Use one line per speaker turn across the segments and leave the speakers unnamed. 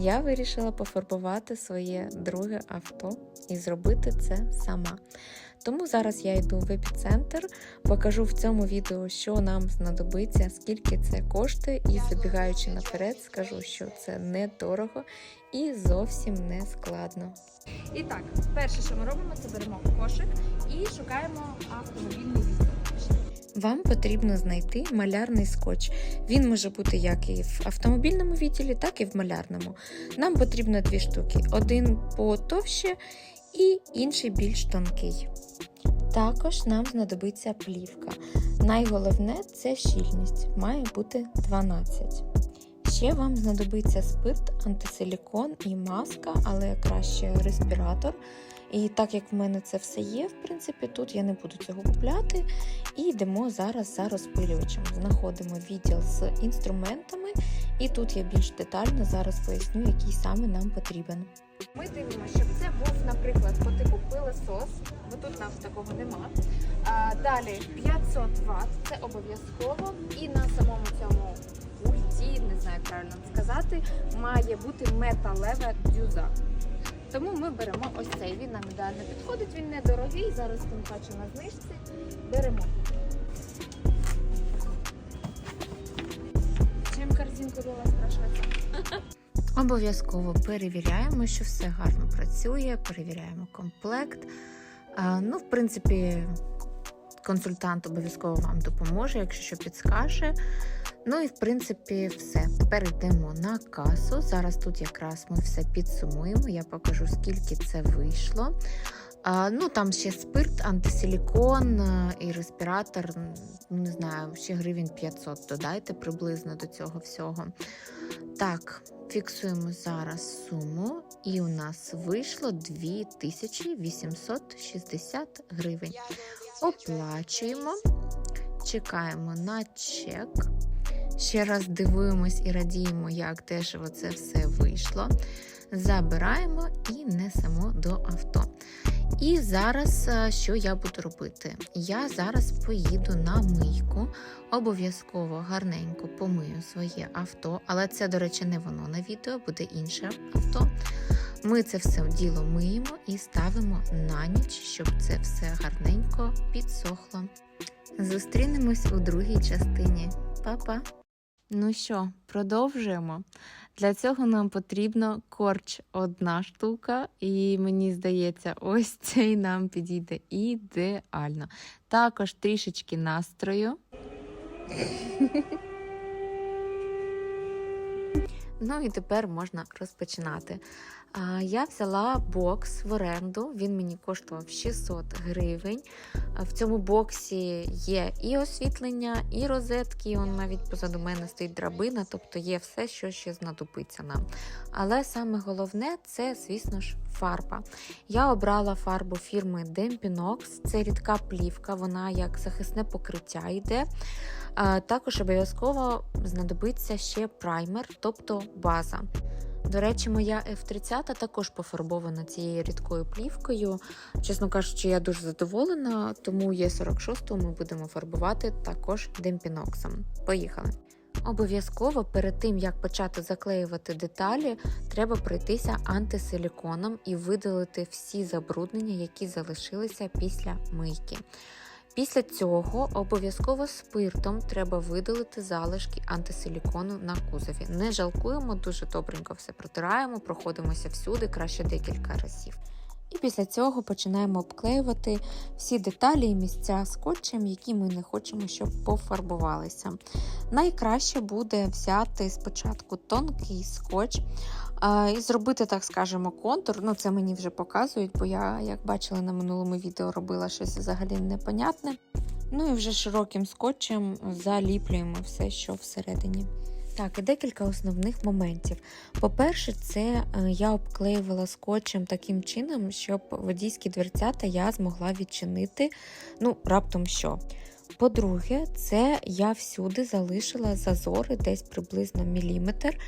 я вирішила пофарбувати своє друге авто і зробити це сама. Тому зараз я йду в епіцентр, покажу в цьому відео, що нам знадобиться, скільки це коштує, і забігаючи наперед, скажу, що це недорого і зовсім не складно.
І так, перше, що ми робимо, це беремо кошик і шукаємо автомобільний відео.
Вам потрібно знайти малярний скотч. Він може бути як і в автомобільному відділі, так і в малярному. Нам потрібно дві штуки: один потовще і інший більш тонкий. Також нам знадобиться плівка. Найголовне це щільність, має бути 12. Ще вам знадобиться спирт, антисилікон і маска, але краще респіратор. І так як в мене це все є, в принципі, тут я не буду цього купляти. І йдемо зараз за розпилювачем. Знаходимо відділ з інструментами, і тут я більш детально зараз поясню, який саме нам потрібен.
Ми дивимося, щоб це був, наприклад, по типу пилосос, бо тут нас такого нема. А, далі 500 Вт, це обов'язково. І на самому цьому не знаю, як правильно сказати, має бути металева дюза. Тому ми беремо ось цей. Він нам ідеально підходить, він недорогий. Зараз тим паче на знижці. Беремо. Чим картинку була спрашивати?
Обов'язково перевіряємо, що все гарно працює, перевіряємо комплект. Ну, в принципі, консультант обов'язково вам допоможе, якщо що підскаже. Ну і в принципі все. Тепер йдемо на касу. Зараз тут якраз ми все підсумуємо. Я покажу, скільки це вийшло. А, ну Там ще спирт, антисилікон і респіратор. Не знаю, ще гривень 500 додайте приблизно до цього всього. Так, фіксуємо зараз суму, і у нас вийшло 2860 гривень. Оплачуємо, чекаємо на чек. Ще раз дивуємось і радіємо, як дешево це все вийшло. Забираємо і несемо до авто. І зараз е, що я буду робити? Я зараз поїду на мийку, обов'язково гарненько помию своє авто, але це, до речі, не воно на відео, буде інше авто. Ми це все діло миємо і ставимо на ніч, щоб це все гарненько підсохло. Зустрінемось у другій частині. Па-па! Ну що, продовжуємо. Для цього нам потрібно корч одна штука, і мені здається, ось цей нам підійде ідеально. Також трішечки настрою. Ну і тепер можна розпочинати. Я взяла бокс в оренду, він мені коштував 600 гривень. В цьому боксі є і освітлення, і розетки. Он навіть позаду мене стоїть драбина, тобто є все, що ще знадобиться нам. Але саме головне це, звісно ж, фарба. Я обрала фарбу фірми Dempinox. Це рідка плівка, вона як захисне покриття йде. Також обов'язково знадобиться ще праймер, тобто база. До речі, моя F30 також пофарбована цією рідкою плівкою. Чесно кажучи, я дуже задоволена, тому Є46 ми будемо фарбувати також демпіноксом. Поїхали! Обов'язково перед тим, як почати заклеювати деталі, треба пройтися антисиліконом і видалити всі забруднення, які залишилися після мийки. Після цього обов'язково спиртом треба видалити залишки антисилікону на кузові. Не жалкуємо, дуже добренько все протираємо, проходимося всюди, краще декілька разів. І після цього починаємо обклеювати всі деталі і місця скотчем, які ми не хочемо, щоб пофарбувалися. Найкраще буде взяти спочатку тонкий скотч і зробити, так скажемо, контур. Ну, це мені вже показують, бо я, як бачила на минулому відео, робила щось взагалі непонятне. Ну і вже широким скотчем заліплюємо все, що всередині. Так, і декілька основних моментів. По-перше, це е, я обклеювала скотчем таким чином, щоб водійські дверцята я змогла відчинити, ну, раптом що. По-друге, це я всюди залишила зазори десь приблизно міліметр,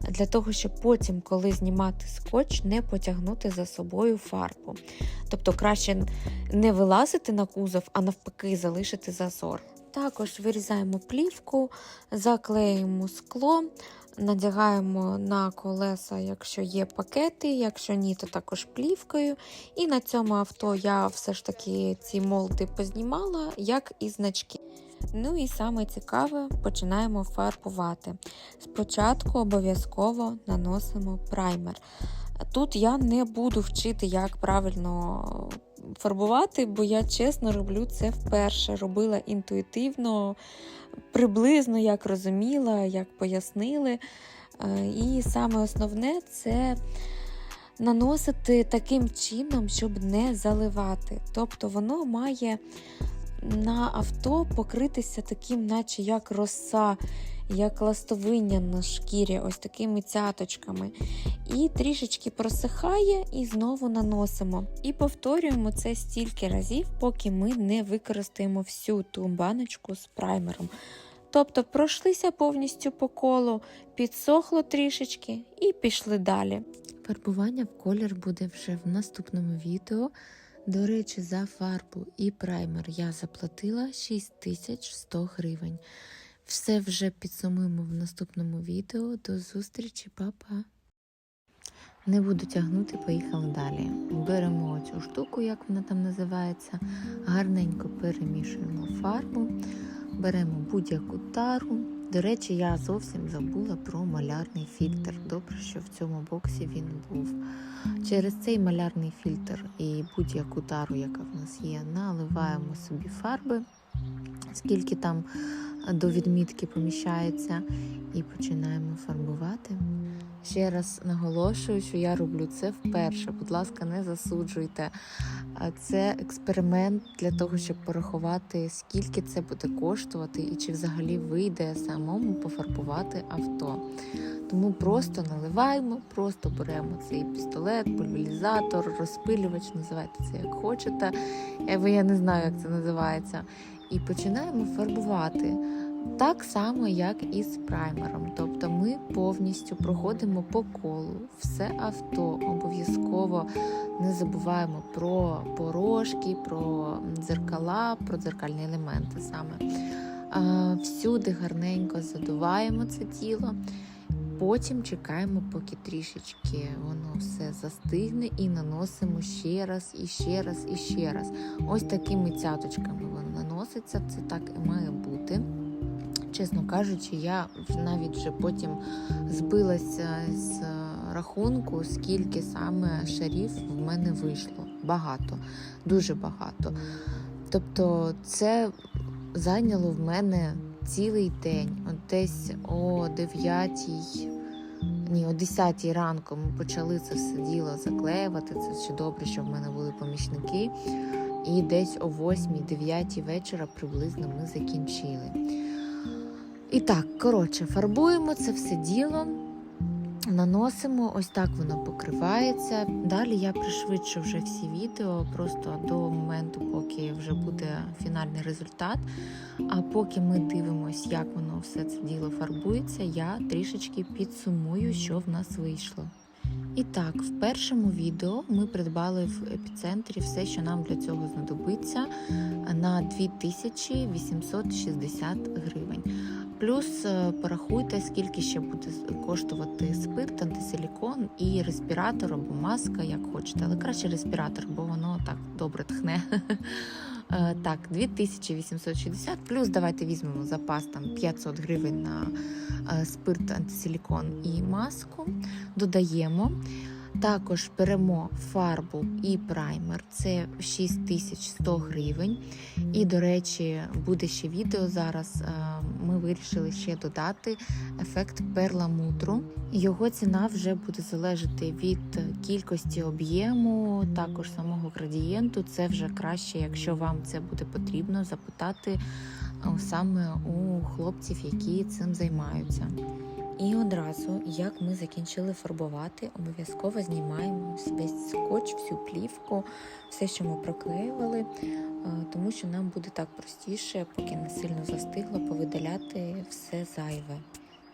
для того, щоб потім, коли знімати скотч, не потягнути за собою фарбу. Тобто краще не вилазити на кузов, а навпаки, залишити зазор. Також вирізаємо плівку, заклеїмо скло. Надягаємо на колеса, якщо є пакети, якщо ні, то також плівкою. І на цьому авто я все ж таки ці молди познімала, як і значки. Ну і саме цікаве, починаємо фарбувати. Спочатку обов'язково наносимо праймер. Тут я не буду вчити, як правильно фарбувати, бо я чесно роблю це вперше. Робила інтуїтивно, приблизно як розуміла, як пояснили. Е, І саме основне це наносити таким чином, щоб не заливати. Тобто воно має на авто покритися таким, наче як роса, як ластовиння на шкірі, ось такими цяточками. І трішечки просихає, і знову наносимо. І повторюємо це стільки разів, поки ми не використаємо всю ту баночку з праймером. Тобто пройшлися повністю по колу, підсохло трішечки і пішли далі. Фарбування в колір буде вже в наступному відео. До речі, за фарбу і праймер я заплатила 6100 гривень. Все вже підсумуємо в наступному відео. До зустрічі, па-па! Не буду тягнути, поїхали далі. Беремо цю штуку, як вона там називається, гарненько перемішуємо фарбу, беремо будь-яку тару. До речі, я зовсім забула про малярний фільтр. Добре, що в цьому боксі він був. Через цей малярний фільтр і будь-яку тару, яка в нас є, наливаємо собі фарби, скільки там до відмітки поміщається, і починаємо фарбувати. Ще раз наголошую, що я роблю це вперше. Будь ласка, не засуджуйте. Це експеримент для того, щоб порахувати, скільки це буде коштувати і чи взагалі вийде самому пофарбувати авто. Тому просто наливаємо, просто беремо цей пістолет, пульверізатор, розпилювач, називайте це як хочете, е, я не знаю, як це називається. І починаємо фарбувати. Так само, як і з праймером. Тобто ми повністю проходимо по колу все авто. Обов'язково не забуваємо про порожки, про дзеркала, про дзеркальні елементи саме. Всюди гарненько задуваємо це тіло. Потім чекаємо, поки трішечки воно все застигне, і наносимо ще раз, і ще раз, і ще раз. Ось такими цяточками воно наноситься. Це так і має бути. Чесно кажучи, я навіть вже потім збилася з рахунку, скільки саме шарів в мене вийшло. Багато, дуже багато. Тобто, це зайняло в мене цілий день. От десь о 9 ні, о 10 ранку ми почали це все діло заклеювати. Це ще добре, що в мене були помічники. І десь о 8-9 вечора приблизно ми закінчили. І так, коротше, фарбуємо це все діло, наносимо, ось так воно покривається. Далі я пришвидшу вже всі відео просто до моменту, поки вже буде фінальний результат. А поки ми дивимося, як воно все це діло фарбується, я трішечки підсумую, що в нас вийшло. І так, в першому відео ми придбали в епіцентрі все, що нам для цього знадобиться, на 2860 гривень. Плюс е, порахуйте, скільки ще буде коштувати спирт, антисилікон і респіратор або маска, як хочете. Але краще респіратор, бо воно так добре тхне. Е, Так, 2860, плюс давайте візьмемо запас там 500 гривень на е, спирт, антисилікон і маску. Додаємо. Також беремо фарбу і праймер, це 6100 гривень. І, до речі, буде ще відео зараз. е, Ми вирішили ще додати ефект перламутру. Його ціна вже буде залежати від кількості об'єму, також самого градієнту. Це вже краще, якщо вам це буде потрібно, запитати е, саме у хлопців, які цим займаються. І одразу, як ми закінчили фарбувати, обов'язково знімаємо весь скотч, всю плівку, все, що ми проклеювали, е, тому що нам буде так простіше, поки не сильно застигло, повидаляти все зайве.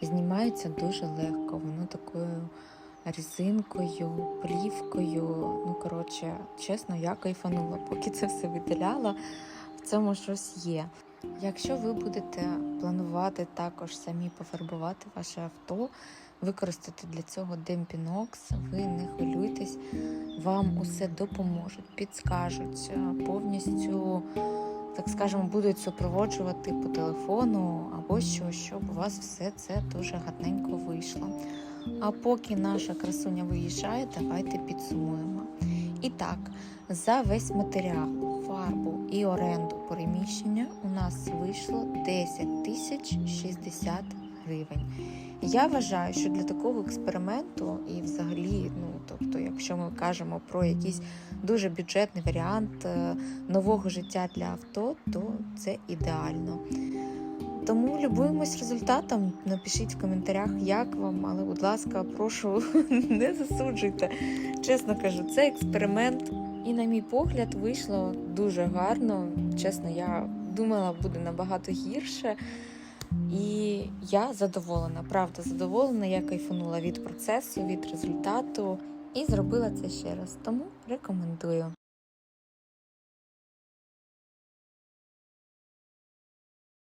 Знімається дуже легко, воно такою резинкою, плівкою. Ну, коротше, чесно, я кайфанула, поки це все видаляла. В цьому щось є. Якщо ви будете планувати також самі пофарбувати ваше авто, використати для цього демпінокс, ви не хвилюйтесь, вам усе допоможуть, підскажуть, е, повністю, так скажемо, будуть супроводжувати по телефону або що, щоб у вас все це дуже гарненько вийшло. А поки наша красуня виїжджає, давайте підсумуємо. І так, за весь матеріал, фарбу і оренду переміщення у нас вийшло 10 тисяч 60 гривень. Я вважаю, що для такого експерименту і взагалі, ну тобто, якщо ми кажемо про якийсь дуже бюджетний варіант е, нового життя для авто, то це ідеально. Тому любуємось результатом. Напишіть в коментарях, як вам, але, будь ласка, прошу, не засуджуйте. Чесно кажу, це експеримент. І, на мій погляд, вийшло дуже гарно. Чесно, я думала, буде набагато гірше. І я задоволена, правда задоволена. Я кайфанула від процесу, від результату і зробила це ще раз. Тому рекомендую.